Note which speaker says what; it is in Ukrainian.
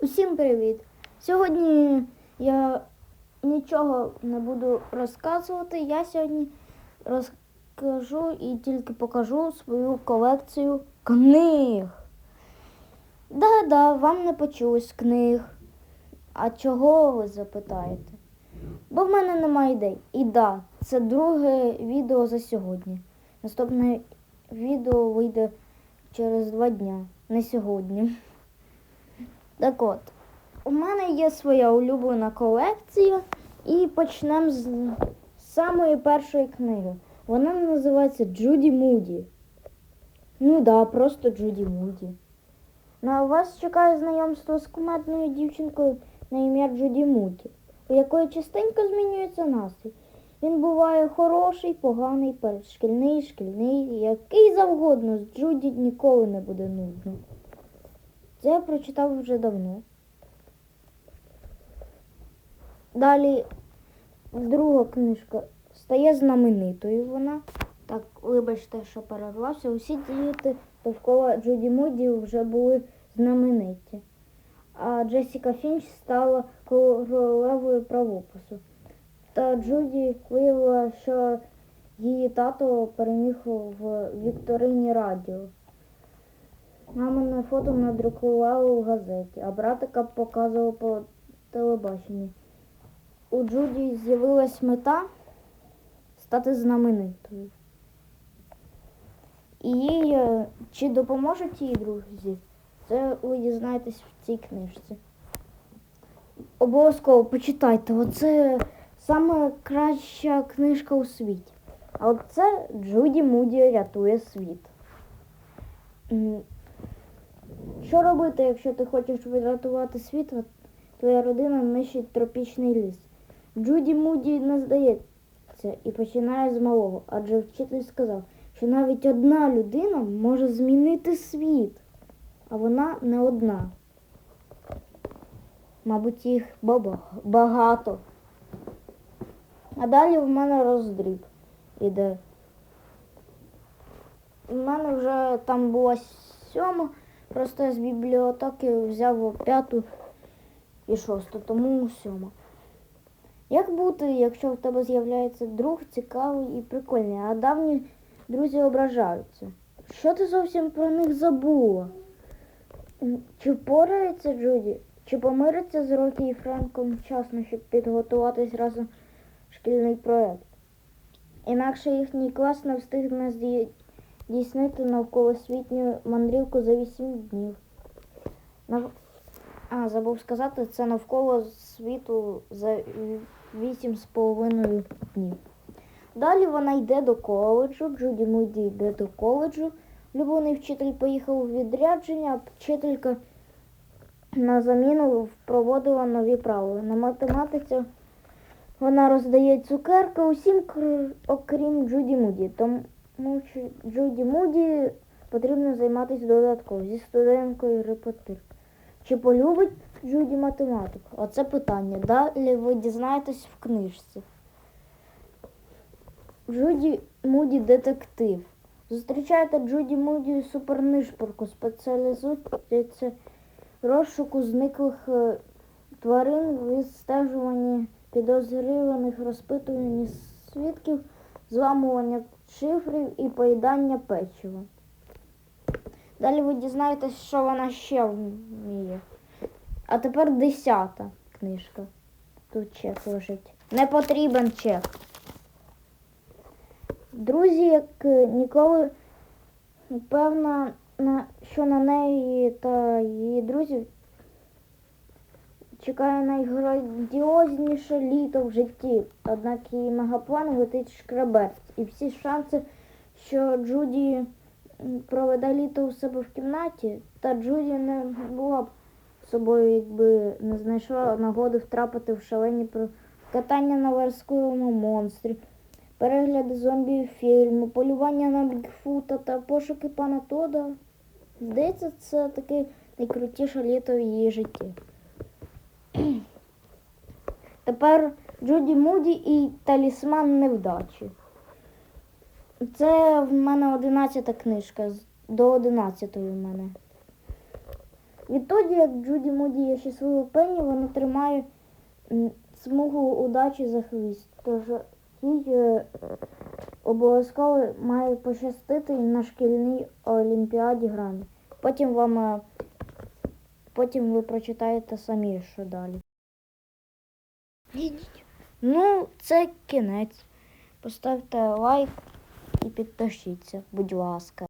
Speaker 1: Усім привіт! Сьогодні я нічого не буду розказувати. Я сьогодні розкажу і тільки покажу свою колекцію книг. Да-да, вам не почулось книг. А чого ви запитаєте? Бо в мене немає ідей. І да, це друге відео за сьогодні. Наступне відео вийде через два дня, не сьогодні. Так от, у мене є своя улюблена колекція, і почнемо з самої першої книги. Вона називається Джуді Муді. Ну да, просто Джуді Муді. На вас чекає знайомство з кумедною дівчинкою на ім'я Джуді Муді, у якої частенько змінюється настрій. Він буває хороший, поганий, передшкільний, шкільний, який завгодно з Джуді ніколи не буде нудно. Це я прочитав вже давно. Далі друга книжка стає знаменитою вона. Так, вибачте, що перервався. Усі діти довкола Джуді Муді вже були знамениті. А Джесіка Фінч стала королевою правопису. Та Джуді виявила, що її тато переміг в Вікторині радіо. Мамине фото надрукували у газеті, а братика показували по телебаченню. У Джуді з'явилась мета стати знаменитою. І їй е, чи допоможуть їй друзі? Це ви дізнаєтесь в цій книжці. Обов'язково почитайте. Оце саме краща книжка у світі. А от це Джуді Муді рятує світ. Що робити, якщо ти хочеш врятувати світ, твоя родина нищить тропічний ліс? Джуді Муді не здається і починає з малого, адже вчитель сказав, що навіть одна людина може змінити світ, а вона не одна. Мабуть, їх багато. А далі в мене роздріб іде. У мене вже там була сьома, просто я з бібліотеки взяв п'яту і шосту, тому сьома. Як бути, якщо в тебе з'являється друг цікавий і прикольний, а давні друзі ображаються? Що ти зовсім про них забула? Чи впорається Джуді? Чи помириться з Рокі і Френком вчасно, щоб підготуватись разом шкільний проєкт? Інакше їхній клас не встигне здій- здійснити навколосвітню мандрівку за 8 днів. Нав... А, забув сказати, це навколо світу за вісім з половиною днів. Далі вона йде до коледжу, Джуді Муді йде до коледжу. Любовний вчитель поїхав у відрядження, а вчителька на заміну проводила нові правила. На математиці вона роздає цукерки усім, окрім Джуді Муді. Тому Джуді Муді потрібно займатися додатково зі студенткою репетиторкою. Чи полюбить Джуді математику? Оце питання. Далі ви дізнаєтесь в книжці. Джуді Муді детектив. Зустрічаєте Джуді Муді супернишпорку, спеціалізується розшуку зниклих е, тварин, відстежуванні підозрюваних, розпитуванні свідків, зламування шифрів і поїдання печива. Далі ви дізнаєтесь, що вона ще вміє. А тепер десята книжка. Тут чек лежить. Не потрібен чек. Друзі, як ніколи, певна, що на неї та її друзів чекає найграндіозніше літо в житті. Однак її мегаплан летить шкребець. І всі шанси, що Джуді проведе літо у себе в кімнаті, та Джуді не була б собою, якби не знайшла нагоди втрапити в шалені про катання на верському монстрі, перегляди зомбі фільму, полювання на Бігфута та пошуки пана Тода. Здається, це таке найкрутіше літо в її житті. Тепер Джуді Муді і талісман невдачі. Це в мене одинадцята книжка. з- До одинадцятої в мене. Відтоді, як Джуді Муді є щасливою пені, вона тримає смугу удачі за хвіст. Тож їй е, обов'язково має пощастити на шкільній олімпіаді грамі. Потім вам е, потім ви прочитаєте самі, що далі. Ну, це кінець. Поставте лайк і підпишіться, будь ласка.